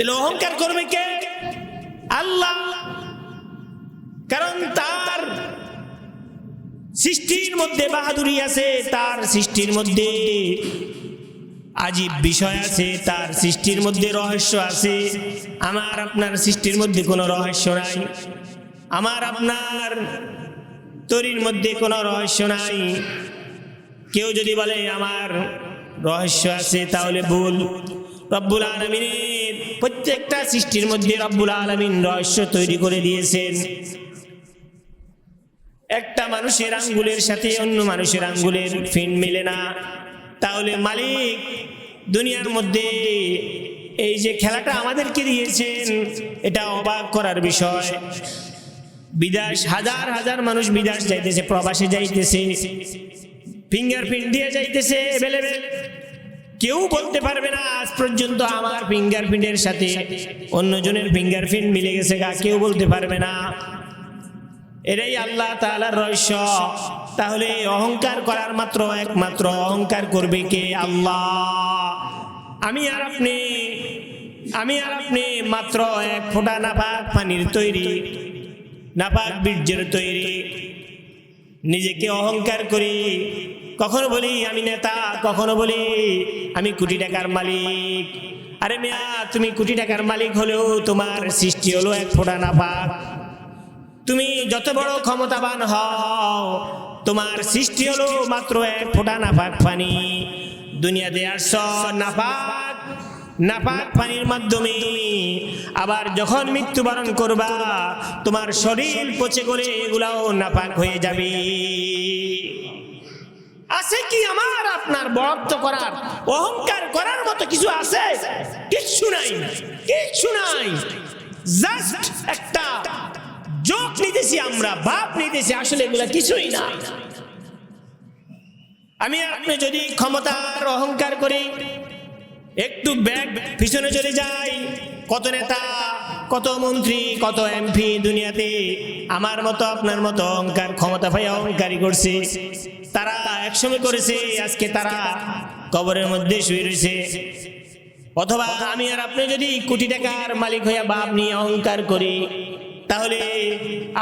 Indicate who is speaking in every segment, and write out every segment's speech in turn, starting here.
Speaker 1: তাহলে অহংকার করবে কে? আল্লাহ। কারণ তার সৃষ্টির মধ্যে বাহাদুরি আছে, তার সৃষ্টির মধ্যে আজীব বিষয় আছে, তার সৃষ্টির মধ্যে রহস্য আছে। আমার আপনার সৃষ্টির মধ্যে কোনো রহস্য নাই। আমার আপনার তরির মধ্যে কোনো রহস্য নাই। কেউ যদি বলে, আমার রহস্য আছে, তাহলে ভুল। রব্বুল আলমিনের প্রত্যেকটা সৃষ্টির মধ্যে রব্বুল আলমিন রহস্য তৈরি করে দিয়েছেন। একটা মানুষের আঙ্গুলের সাথে অন্য মানুষের আঙ্গুলের ফিন মেলে না। তাহলে মালিক দুনিয়ার মধ্যে এই যে খেলাটা আমাদেরকে দিয়েছেন, এটা অবাক করার বিষয়। বিদেশ, হাজার হাজার মানুষ বিদেশ যাইতেছে, প্রবাসে যাইতেছে, ফিঙ্গারপ্রিন্ট দিয়ে যাইতেছে কেউ বলতে পারবে না, আজ পর্যন্ত আমার ফিঙ্গারপ্রিন্টের সাথে অন্যজনের ফিঙ্গারপ্রিন্ট মিলে গেছে গা, কেউ বলতে পারবে না। এটাই আল্লাহ তাআলার রহস্য। তাহলে অহংকার করার মাত্র একমাত্র অহংকার করবে কে? আল্লাহ। আমি আর আপনি, আমি আর আপনি মাত্র এক ফোঁটা নাপাক পানির তৈরি, নাপাক বীর্যের তৈরি। নিজেকে অহংকার করি কখনো বলি আমি নেতা, কখনো বলি আমি কোটি টাকার মালিক। আরে মিয়া, তুমি কোটি টাকার মালিক হলেও তোমার সৃষ্টি হলো এক ফোঁটা নাপাক তুমি যত বড় ক্ষমতাবান হও, তোমার সৃষ্টি হলো মাত্র এক ফোঁটা নাপাক পানি। দুনিয়াতে আসছ নাপাক নাপাক পানির মাধ্যমে। আবার যখন মৃত্যুবরণ করবা, তোমার শরীর পচে গলে এগুলাও নাপাক হয়ে যাবে। আছে কি আমার আপনার বরাদ্দ করার? অহংকার করার মতো কিছু আছে? কিচ্ছু নাই। কিচ্ছু নাই। জাস্ট একটা যোগ নিতেছি আমরা বাপ নিতেছি, আসলে এগুলা কিছুই না। আমি আপনি যদি ক্ষমতার অহংকার করি, একটু ব্যাগ পিছনে চলে যাই, কত নেতা কত মন্ত্রী, কত এমপি দুনিয়াতে, আমার মতো, আপনার মতো অহংকার, ক্ষমতা পাই অহংকারী করছে। তারা একসঙ্গে করেছে, আজকে তারা কবরের মধ্যে শুয়ে রয়েছে। অথবা আমি আর আপনি যদি কোটি টাকার মালিক হইয়া বাপ নিয়ে অহংকার করি তাহলে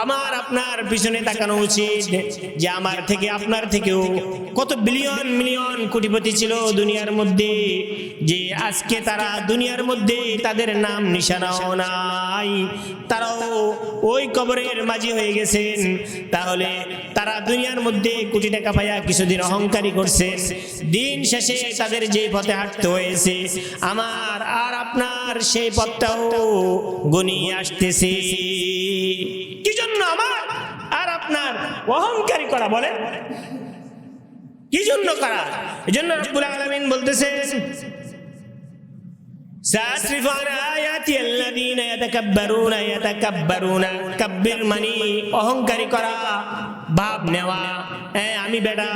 Speaker 1: আমার আপনার পিছনে তাকানো উচিত যে আমার থেকে, আপনার থেকেও কত বিলিয়ন মিলিয়ন কোটিপতি ছিল দুনিয়ার মধ্যে, যে আজকে তারা দুনিয়ার মধ্যে তাদের নাম নিশানাও নাই। তারাও ওই কবরের মাঝি হয়ে গেছেন। তাহলে তারা দুনিয়ার মধ্যে কোটি টাকা পাইয়া কিছুদিন অহংকারী করছে দিন শেষে তাদের যে পথে হাঁটতে হয়েছে, আমার আর আপনার সেই পথটাও গনিয়ে আসতেছে। অহংকারী করা বলেন কি জন্য করা এই জন্য রব্বুল আলামিন বলতেছেন سأصرف عن آياتي الذين يتكبرون يتكبرون كبر মানি অহংকারী করা ভাব নেওয়া হ্যাঁ আমি বেটা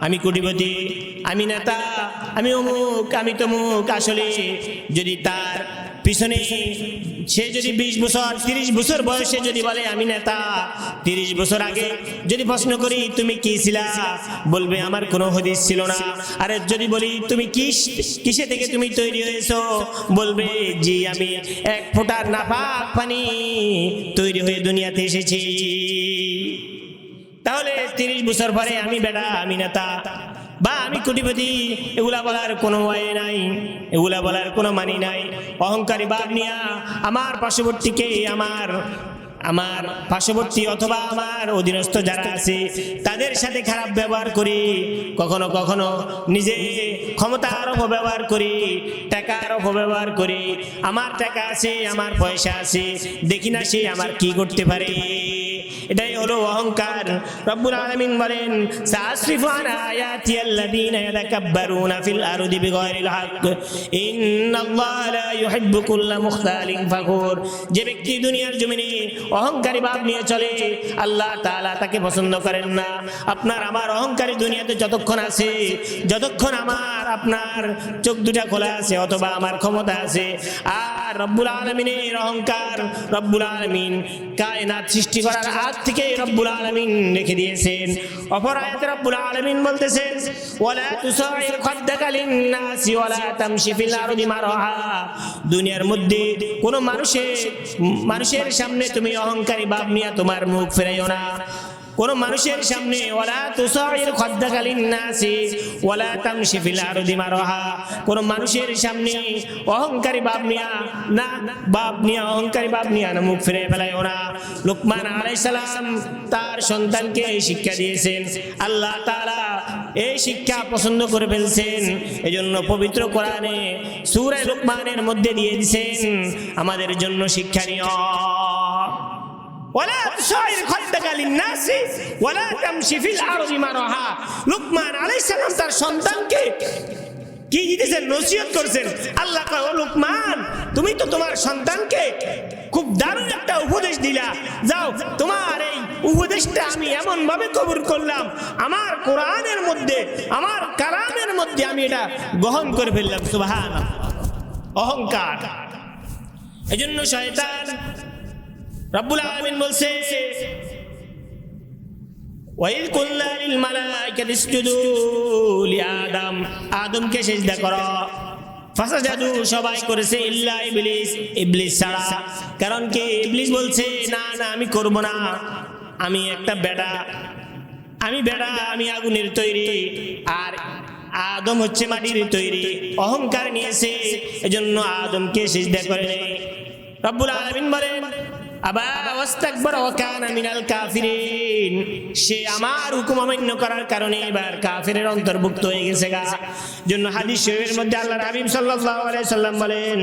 Speaker 1: আমি কোটিপতি আমি নেতা আমি অমুক আমি তমুক আসলে যদি তার পিছনে সে যদি বিশ বছর, তিরিশ বছর বয়সে যদি বলে, আমি নেতা, তিরিশ বছর আগে যদি প্রশ্ন করি, তুমি কি ছিলা? বলবে, আমার কোনো হদিস ছিল না। আরে যদি বলি, তুমি কি কিসে থেকে তুমি তৈরি হয়েছো? বলবে, জি, আমি এক ফোঁটার নাপাক পানি তৈরি হয়ে দুনিয়াতে এসেছি। তাহলে তিরিশ বছর পরে আমি বেটা, আমি নেতা। বা আমি কোটিপতি, এগুলা বলার কোনো ওয়ে নাই, এগুলা বলার কোনো মানি নাই। অহংকারী বাদ নিয়া আমার পার্শ্ববর্তীকে, আমার আমার পার্শ্ববর্তী অথবা আমার অধীনস্থ যারা আছে, তাদের সাথে খারাপ ব্যবহার করি, কখনো কখনো নিজে ক্ষমতার অপব্যবহার করি, টাকার অপব্যবহার করি। আমার টাকা আছে, আমার পয়সা আছে, দেখি না সে আমার কি করতে পারে। এটাই হলো অহংকার। রব্বুল আলামিন বলেন সাসরিফু আন আয়াতি আল্লাযীনা ইয়াতাকাব্বারুনা ফিল আরদি বিগাইরিল হক ইন্নাল্লাহা লা ইউহিব্বু কুল্লা মুখতালিন ফাখুর। যে ব্যক্তি দুনিয়ার জমিনে অহংকারী ভাব নিয়ে চলে, আল্লাহ তাআলা তাকে পছন্দ করেন না। আপনার আমার অহংকারী দুনিয়াতে যতক্ষণ আছে, যতক্ষণ আমার আপনার চোখ দুটা খোলা আছে, অথবা আমার ক্ষমতা আছে আর রব্বুল আলমিনের অহংকার, রব্বুল আলমিন কায়নাত সৃষ্টি করার আগ থেকে রব্বুল আলামিন রেখে দিয়েছেন। অপর আয়াতে রব্বুল আলামিন বলতেছেন, ওয়ালা তুসাইর খাদ্দাকা লিন-নাসি ওয়ালা তামশি ফিল আরদি মারহা। দুনিয়ার মধ্যে কোনো মানুষের মানুষের সামনে তুমি অহংকারী ভাব নিয়ে তোমার মুখ ফেরাইও না। কোন মানুষের সামনে, ওয়ালা তুসাইর নাসি মারহা। কোন মানুষের সামনে, অহংকারী ভাব নিয়া না, বাপ নিয়া মুখ ফিরে ওরা লোকমান তার সন্তানকে এই শিক্ষা দিয়েছেন। আল্লাহ এই শিক্ষা পছন্দ করে ফেলছেন। এজন্য পবিত্র কোরআনে সূরা লোকমানের মধ্যে দিয়ে দিয়েছেন আমাদের জন্য শিক্ষা নিয় তার সন্তানকে কি আল্লাহ ও তুমি তো তোমার সন্তানকে খুব দারুণ একটা উপদেশ দিলা। যাও, তোমার এই উপদেশটা আমি এমন ভাবে কবুল করলাম। আমার কোরআনের মধ্যে, আমার কালামের মধ্যে আমি এটা গ্রহণ করে ফেললাম। সুবহান অহংকার। এজন্য শয়তান রব্বুল আলামিন বলছে, ওয়াইল কুল্লা লিল মালাইকাতি ইসজুদু আদমকে সিজদা করো। সবাই করেছে ইল্লা ইবলিস। ইবলিস ছাড়া। কারণ কি? ইবলিস বলছে, না না, আমি করব না। আমি একটা বেটা। আমি বেটা, আমি আগুনের তৈরি। আর আদম হচ্ছে মাটির তৈরি। অহংকার নিয়েছে। এজন্য আদমকে সিজদা করে। নেই রব্বুল আলামিন বলেন সে আমার হুকুম করার কারণে এবার কাফিরের অন্তর্ভুক্ত হয়ে গেছে গা। জন্য হাদিস শরীফের মধ্যে আল্লাহ হাবিব সাল্লাহ সাল্লাম বলেন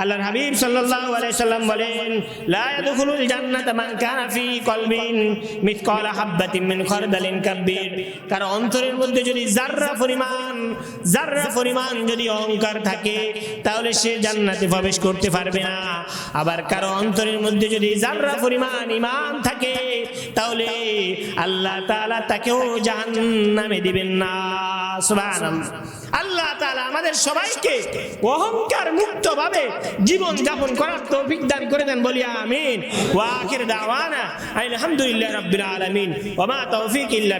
Speaker 1: আল্লাহর হাবিব সাল্লাল্লাহু আলাইহি সাল্লাম বলেন, লা ইয়াদখুলুল জান্নাতা মান কানা ফি কলবিন মিথকালা হাববাতিন মিন খারদালিন কাব্বির। কার অন্তরের মধ্যে যদি জাররা পরিমাণ জাররা পরিমাণ যদি অহংকার থাকে, তাহলে সে জান্নাতে প্রবেশ করতে পারবে না। আবার কারও অন্তরের মধ্যে যদি জাররা পরিমাণ ঈমান থাকে, তাহলে আল্লাহ তাআলা তাকেও জাহান্নামে দিবেন না। সুবহানাল্লাহ। আমাদের সবাইকে অহংকার মুক্ত ভাবে জীবন যাপন করার তৌফিক দান করে দেন, বলি আমিন। ওয়া আখির দাওয়ানা, আলহামদুলিল্লাহ রাব্বিল আলামিন। ওয়া মা তৌফিক ইল্লা